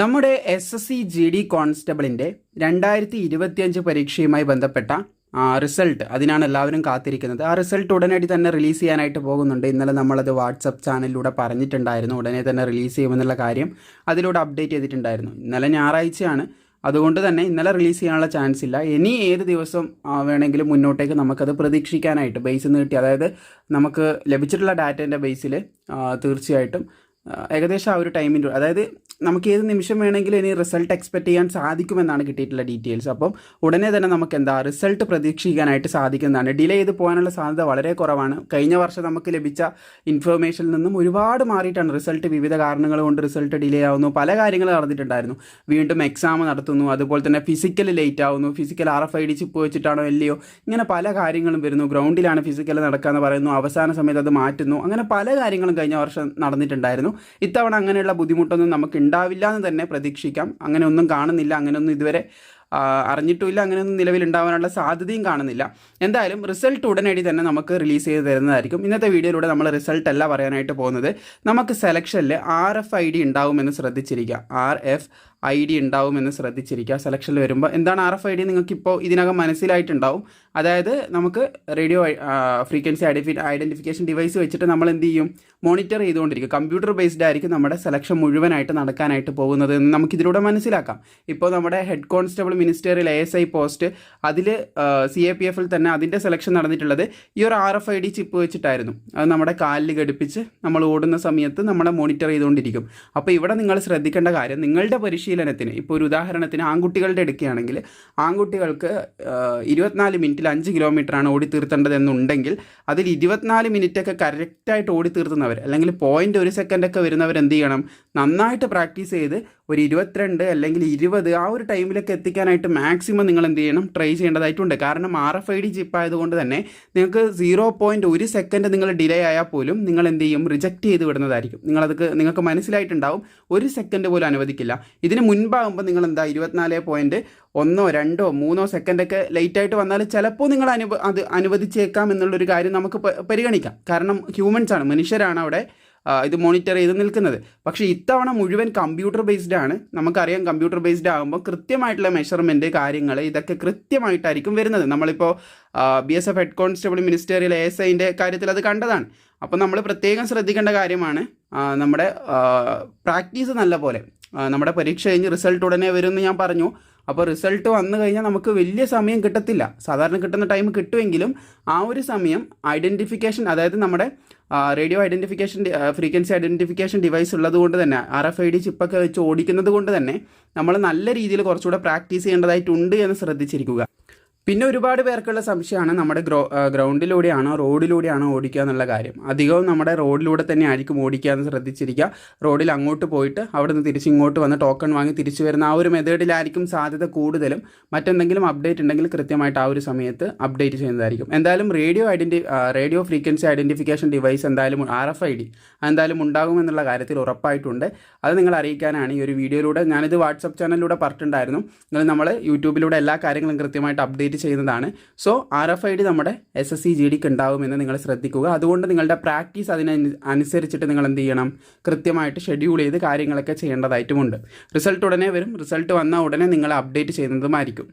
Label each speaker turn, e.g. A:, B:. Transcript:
A: നമ്മുടെ S S C G D കോൺസ്റ്റബിളിന്റെ രണ്ടായിരത്തി ഇരുപത്തിയഞ്ച് പരീക്ഷയുമായി ബന്ധപ്പെട്ട റിസൾട്ട് അതിനാണ് എല്ലാവരും കാത്തിരിക്കുന്നത്. ആ റിസൾട്ട് ഉടനടി തന്നെ റിലീസ് ചെയ്യാനായിട്ട് പോകുന്നുണ്ട്. ഇന്നലെ നമ്മളത് വാട്സപ്പ് ചാനലിലൂടെ പറഞ്ഞിട്ടുണ്ടായിരുന്നു. ഉടനെ തന്നെ റിലീസ് ചെയ്യുമെന്നുള്ള കാര്യം അതിലൂടെ അപ്ഡേറ്റ് ചെയ്തിട്ടുണ്ടായിരുന്നു. ഇന്നലെ ഞായറാഴ്ചയാണ്. അതുകൊണ്ട് തന്നെ ഇന്നലെ റിലീസ് ചെയ്യാനുള്ള ചാൻസ് ഇല്ല. ഇനി ഏത് ദിവസം വേണമെങ്കിലും മുന്നോട്ടേക്ക് നമുക്കത് പ്രതീക്ഷിക്കാനായിട്ട് ബേസ് നിന്ന് കിട്ടി. അതായത് നമുക്ക് ലഭിച്ചിട്ടുള്ള ഡാറ്റേന്റെ ബേസിൽ തീർച്ചയായിട്ടും ഏകദേശം ആ ഒരു ടൈമിന്റെ അതായത് നമുക്ക് ഏത് നിമിഷം വേണമെങ്കിലും ഇനി റിസൾട്ട് എക്സ്പെക്ട് ചെയ്യാൻ സാധിക്കുമെന്നാണ് കിട്ടിയിട്ടുള്ള ഡീറ്റെയിൽസ് അപ്പം ഉടനെ തന്നെ നമുക്ക് എന്താ റിസൾട്ട് പ്രതീക്ഷിക്കാനായിട്ട് സാധിക്കുന്നതാണ്. ഡിലേ ചെയ്ത് പോകാനുള്ള സാധ്യത വളരെ കുറവാണ്. കഴിഞ്ഞ വർഷം നമുക്ക് ലഭിച്ച ഇൻഫർമേഷനിൽ നിന്നും ഒരുപാട് മാറിയിട്ടാണ് റിസൾട്ട് വിവിധ കാരണങ്ങൾ കൊണ്ട് റിസൾട്ട് ഡിലേ ആവുന്നു. പല കാര്യങ്ങൾ നടന്നിട്ടുണ്ടായിരുന്നു. വീണ്ടും എക്സാം നടത്തുന്നു. അതുപോലെ തന്നെ ഫിസിക്കൽ ലേറ്റ് ആവുന്നു. Physical R F I D chip വെച്ചിട്ടാണോ ഇല്ലയോ? ഇങ്ങനെ പല കാര്യങ്ങളും വരുന്നു. ഗ്രൗണ്ടിലാണ് ഫിസിക്കൽ നടക്കാന്ന് പറയുന്നു. അവസാന സമയത്ത് അത് മാറ്റുന്നു. അങ്ങനെ പല കാര്യങ്ങളും കഴിഞ്ഞ വർഷം നടന്നിട്ടുണ്ടായിരുന്നു. ഇത്തവണ അങ്ങനെയുള്ള ബുദ്ധിമുട്ടൊന്നും നമുക്ക് ഉണ്ടാവില്ല എന്ന് തന്നെ പ്രതീക്ഷിക്കാം. അങ്ങനെ ഒന്നും കാണുന്നില്ല അങ്ങനെയൊന്നും ഇതുവരെ അറിഞ്ഞിട്ടുമില്ല അങ്ങനെയൊന്നും നിലവിൽ ഉണ്ടാവാനുള്ള സാധ്യതയും കാണുന്നില്ല. എന്തായാലും റിസൾട്ട് ഉടനടി തന്നെ നമുക്ക് റിലീസ് ചെയ്ത് തരുന്നതായിരിക്കും. ഇന്നത്തെ വീഡിയോയിലൂടെ നമ്മൾ റിസൾട്ട് അല്ല പറയാനായിട്ട് പോകുന്നത്. നമുക്ക് സെലക്ഷനിൽ ആർ എഫ് ഐ ഡി ഉണ്ടാവുമെന്ന് ശ്രദ്ധിച്ചിരിക്കുക. ആർ എഫ് ഐ ഡി ഉണ്ടാവുമെന്ന് ശ്രദ്ധിച്ചിരിക്കുക. സെലക്ഷനിൽ വരുമ്പോൾ എന്താണ് ആർ എഫ് ഐ ഡി നിങ്ങൾക്കിപ്പോൾ ഇതിനകം മനസ്സിലായിട്ടുണ്ടാവും. അതായത് നമുക്ക് radio frequency identi identification device വെച്ചിട്ട് നമ്മൾ എന്ത് ചെയ്യും? മോണിറ്റർ ചെയ്തുകൊണ്ടിരിക്കും. കമ്പ്യൂട്ടർ ബേസ്ഡ് ആയിരിക്കും നമ്മുടെ സെലക്ഷൻ മുഴുവനായിട്ട് നടക്കാനായിട്ട് പോകുന്നത് എന്ന് നമുക്കിതിലൂടെ മനസ്സിലാക്കാം. ഇപ്പോൾ നമ്മുടെ ഹെഡ് കോൺസ്റ്റബിൾ മിനിസ്റ്ററിൽ എ എസ് ഐ പോസ്റ്റ് അതിൽ സി എ പി എഫിൽ തന്നെ അതിന്റെ സെലക്ഷൻ നടന്നിട്ടുള്ളത് ഈ ഒരു R F I D chip വെച്ചിട്ടായിരുന്നു. അത് നമ്മുടെ കാലിൽ ഘടിപ്പിച്ച് നമ്മൾ ഓടുന്ന സമയത്ത് നമ്മളെ മോണിറ്റർ ചെയ്തുകൊണ്ടിരിക്കും. അപ്പോൾ ഇവിടെ നിങ്ങൾ ശ്രദ്ധിക്കേണ്ട കാര്യം നിങ്ങളുടെ പരിശീലനത്തിന്. ഇപ്പോൾ ഒരു ഉദാഹരണത്തിന് ആൺകുട്ടികളുടെ എടുക്കുകയാണെങ്കിൽ ആൺകുട്ടികൾക്ക് ഇരുപത്തിനാല് മിനിറ്റിൽ അഞ്ച് കിലോമീറ്ററാണ് ഓടി തീർത്തേണ്ടതെന്നുണ്ടെങ്കിൽ അതിൽ ഇരുപത്തിനാല് മിനിറ്റൊക്കെ കറക്റ്റായിട്ട് ഓടി തീർത്തുന്നവർ അല്ലെങ്കിൽ പോയിന്റ് ഒരു സെക്കൻഡൊക്കെ വരുന്നവർ എന്ത് ചെയ്യണം? നന്നായിട്ട് പ്രാക്ടീസ് ചെയ്ത് ഒരു ഇരുപത്തിരണ്ട് അല്ലെങ്കിൽ ഇരുപത് ആ ഒരു ടൈമിലൊക്കെ എത്തിക്കാനായിട്ട് മാക്സിമം നിങ്ങൾ എന്ത് ചെയ്യണം ട്രൈ ചെയ്യേണ്ടതായിട്ടുണ്ട്. കാരണം R F I D chip ആയതുകൊണ്ട് തന്നെ നിങ്ങൾക്ക് സീറോ പോയിന്റ് ഒരു സെക്കൻഡ് നിങ്ങൾ ഡിലേ ആയാൽ പോലും നിങ്ങൾ എന്ത് ചെയ്യും? റിജക്റ്റ് ചെയ്ത് വിടുന്നതായിരിക്കും. നിങ്ങളത് നിങ്ങൾക്ക് മനസ്സിലായിട്ടുണ്ടാവും. ഒരു സെക്കൻഡ് പോലും അനുവദിക്കില്ല. ഇതിന് മുൻപാകുമ്പോൾ നിങ്ങൾ എന്താ ഇരുപത്തിനാല് പോയിന്റ് ഒന്നോ രണ്ടോ മൂന്നോ സെക്കൻഡൊക്കെ ലേറ്റ് ആയിട്ട് വന്നാൽ ചിലപ്പോൾ നിങ്ങൾ അനുവ അത് അനുവദിച്ചേക്കാം എന്നുള്ളൊരു കാര്യം നമുക്ക് പരിഗണിക്കാം. കാരണം ഹ്യൂമൻസ് ആണ് മനുഷ്യരാണ് അവിടെ ഇത് മോണിറ്റർ ചെയ്ത് നിൽക്കുന്നത്. പക്ഷേ ഇത്തവണ മുഴുവൻ കമ്പ്യൂട്ടർ ബേസ്ഡ് ആണ്. നമുക്കറിയാം കമ്പ്യൂട്ടർ ബേസ്ഡ് ആകുമ്പോൾ കൃത്യമായിട്ടുള്ള മെഷർമെന്റ് കാര്യങ്ങൾ ഇതൊക്കെ കൃത്യമായിട്ടായിരിക്കും വരുന്നത്. നമ്മളിപ്പോൾ B S F head constable ministerial A S ഐന്റെ കാര്യത്തിൽ അത് കണ്ടതാണ്. അപ്പോൾ നമ്മൾ പ്രത്യേകം ശ്രദ്ധിക്കേണ്ട കാര്യമാണ് നമ്മുടെ പ്രാക്ടീസ് നല്ല പോലെ നമ്മുടെ പരീക്ഷ കഴിഞ്ഞ് റിസൾട്ട് ഉടനെ വരുമെന്ന് ഞാൻ പറഞ്ഞു. അപ്പോൾ റിസൾട്ട് വന്നു കഴിഞ്ഞാൽ നമുക്ക് വലിയ സമയം കിട്ടത്തില്ല. സാധാരണ കിട്ടുന്ന ടൈം കിട്ടുമെങ്കിലും ആ ഒരു സമയം ഐഡന്റിഫിക്കേഷൻ അതായത് നമ്മുടെ radio identification frequency identification device ഉള്ളത് കൊണ്ട് തന്നെ ആർ എഫ് ഐ ഡി ചിപ്പൊക്കെ വെച്ച് ഓടിക്കുന്നത് കൊണ്ട് തന്നെ നമ്മൾ നല്ല രീതിയിൽ കുറച്ചുകൂടെ പ്രാക്ടീസ് ചെയ്യേണ്ടതായിട്ടുണ്ട് എന്ന് ശ്രദ്ധിച്ചിരിക്കുക. പിന്നെ ഒരുപാട് പേർക്കുള്ള സംശയമാണ് നമ്മുടെ ഗ്രോ ഗ്രൗണ്ടിലൂടെയാണോ റോഡിലൂടെയാണോ ഓടിക്കുക എന്നുള്ള കാര്യം. അധികവും നമ്മുടെ റോഡിലൂടെ തന്നെ ആയിരിക്കും ഓടിക്കുക എന്ന് ശ്രദ്ധിച്ചിരിക്കുക. റോഡിൽ അങ്ങോട്ട് പോയിട്ട് അവിടെ നിന്ന് തിരിച്ച് ഇങ്ങോട്ട് വന്ന് ടോക്കൺ വാങ്ങി തിരിച്ചു വരുന്ന ആ ഒരു മെത്തേഡിലായിരിക്കും സാധ്യത കൂടുതലും. മറ്റെന്തെങ്കിലും അപ്ഡേറ്റ് ഉണ്ടെങ്കിൽ കൃത്യമായിട്ട് ആ ഒരു സമയത്ത് അപ്ഡേറ്റ് ചെയ്യുന്നതായിരിക്കും. എന്തായാലും radio identi radio frequency identification device എന്തായാലും ആർ എഫ് ഐ ഡി എന്തായാലും ഉണ്ടാകുമെന്നുള്ള കാര്യത്തിൽ ഉറപ്പായിട്ടുണ്ട്. അത് നിങ്ങൾ അറിയിക്കാനാണ് ഈ ഒരു വീഡിയോയിലൂടെ ഞാനിത് വാട്സപ്പ് ചാനലിലൂടെ പറഞ്ഞിട്ടുണ്ടായിരുന്നു. നിങ്ങൾ നമ്മൾ യൂട്യൂബിലൂടെ എല്ലാ കാര്യങ്ങളും കൃത്യമായിട്ട് അപ്ഡേറ്റ് ചെയ്യുന്നതാണ്. So R F I D നമ്മുടെ എസ് എസ് സി ജി ഡിക്ക് ഉണ്ടാവുമെന്ന് നിങ്ങൾ ശ്രദ്ധിക്കുക. അതുകൊണ്ട് നിങ്ങളുടെ പ്രാക്ടീസ് അതിന് അനുസരിച്ചിട്ട് നിങ്ങൾ എന്ത് ചെയ്യണം? കൃത്യമായിട്ട് ഷെഡ്യൂൾ ചെയ്ത് കാര്യങ്ങളൊക്കെ ചെയ്യേണ്ടതായിട്ടുമുണ്ട്. റിസൾട്ട് ഉടനെ വരും. റിസൾട്ട് വന്നാൽ ഉടനെ നിങ്ങൾ അപ്ഡേറ്റ് ചെയ്യുന്നതുമായിരിക്കും.